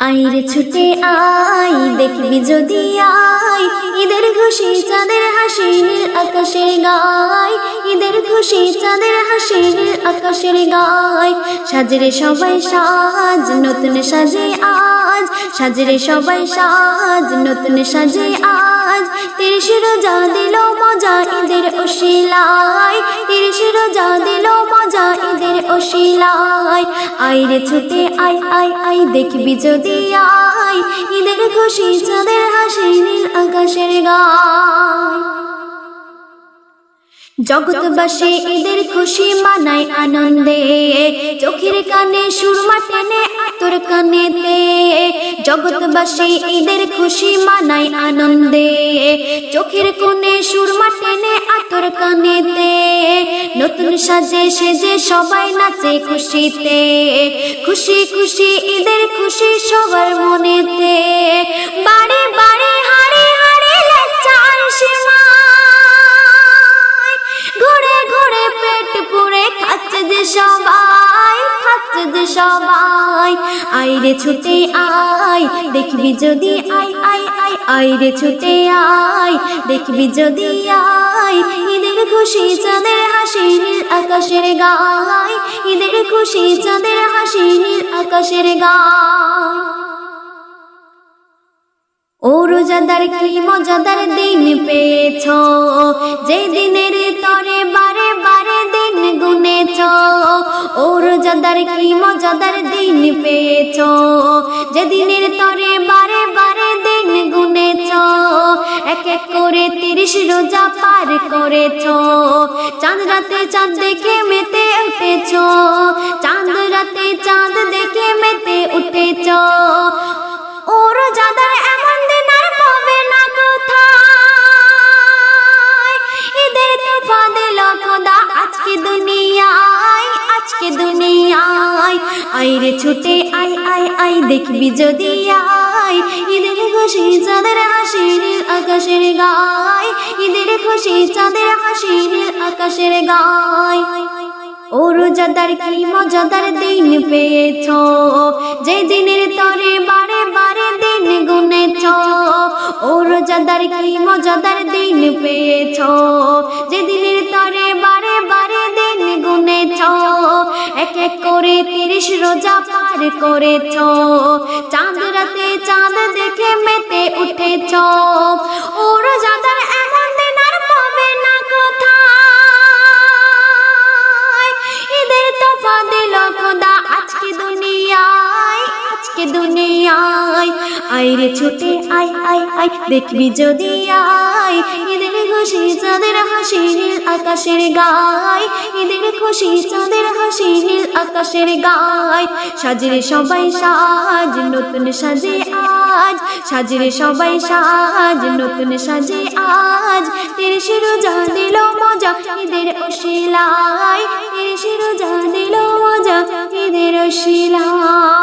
আইরে ছুটে আই দেখবি যদি আই ঈদের খুশি, চাঁদের হাসি, নীল আকাশের গায়। ঈদের খুশি, চাঁদের হাসি, নীল আকাশের গায়। সাজরে সবাই সাজ, নতুন সাজে আজ। সাজরে সবাই সাজ, নতুন সাজে আজ। তিরিশ রোজা দিল মজা, ঈদের ওশিলায় তিরিশ রোজা দিল মজা, ঈদের ওশিলায় আইরে ছুটে আই আই আই দেখবি যদি আই ঈদের খুশি, চাঁদের হাসি, নীল আকাশের গায় জগৎবাসী ঈদের খুশি মানায় আনন্দে। চোখের কানে সুরমা টেনে, আতর কানেতে। জগৎবাসী ঈদের খুশি মানায় আনন্দে। চোখের কোণে সুরমা টেনে, আতর কানেতে। নতুন সাজে সেজে সবাই নাচে খুশিতে। খুশি খুশি ঈদের খুশি সবার সবাই খাচ্ছে যে সবাই আইরে ছুটে আই দেখবি যদি আই আই আই আইরে ছুটে আই দেখবি যদি আই ঈদের খুশি চাঁদের হাসি, নীল আকাশের গায়। ঈদের খুশি চাঁদের হাসি, নীল আকাশের গায়। ও রোজাদার কি মজাদার দিন পেয়েছ? যে দিনের ও রোজাদার কি মজাদার দিন পেয়েছ? যে দিনের তরে বারে বারে দিন গুনেছ। এক এক করে তিরিশ রোজা পার করেছ। চাঁদ রাতে চাঁদ দেখে মেতে উঠেছ। চাঁদ রাতে চাঁদ দেখে মেতে উঠেছ। আজকে দুনিয়ায় আইরে ছুটে আই আই আই দেখবি যদি আই ঈদের খুশি, চাঁদের হাসি, নীল আকাশের গায়। ঈদের খুশি, চাঁদের হাসি, নীল আকাশের গায়। ও রোজাদার, কি মজাদার দিন পেয়েছ। যে দিনের তরে বারে বারে দিন গুনেছ। ও রোজাদার, কি মজাদার দিন পেয়েছ। যে দিনের এক করে তিরিশ রোজা পার করেছ। চাঁদ রাতে চাঁদ দেখে মেতে উঠেছ। ও রোজাদার, এমন দিন আর পাবে না কোথায়? ঈদের তোফা দিল খোদা আজকে দুনিয়ায় আজকে দুনিয়ায়। আইরে ছুটে আই আই আই দেখবি যদি আই ঈদের খুশি, চাঁদের হাসি আকাশের গায়, ঈদের খুশি, চাঁদের হাসি, নীল আকাশের গায়। সাজরে সবাই সাজ, নতুন সাজে আজ। সাজরে সবাই সাজ, নতুন সাজে আজ। তিরিশ রোজা দিল মজা, ঈদের ওশিলায় তিরিশ রোজা দিল মজা, ঈদের ওশিলায়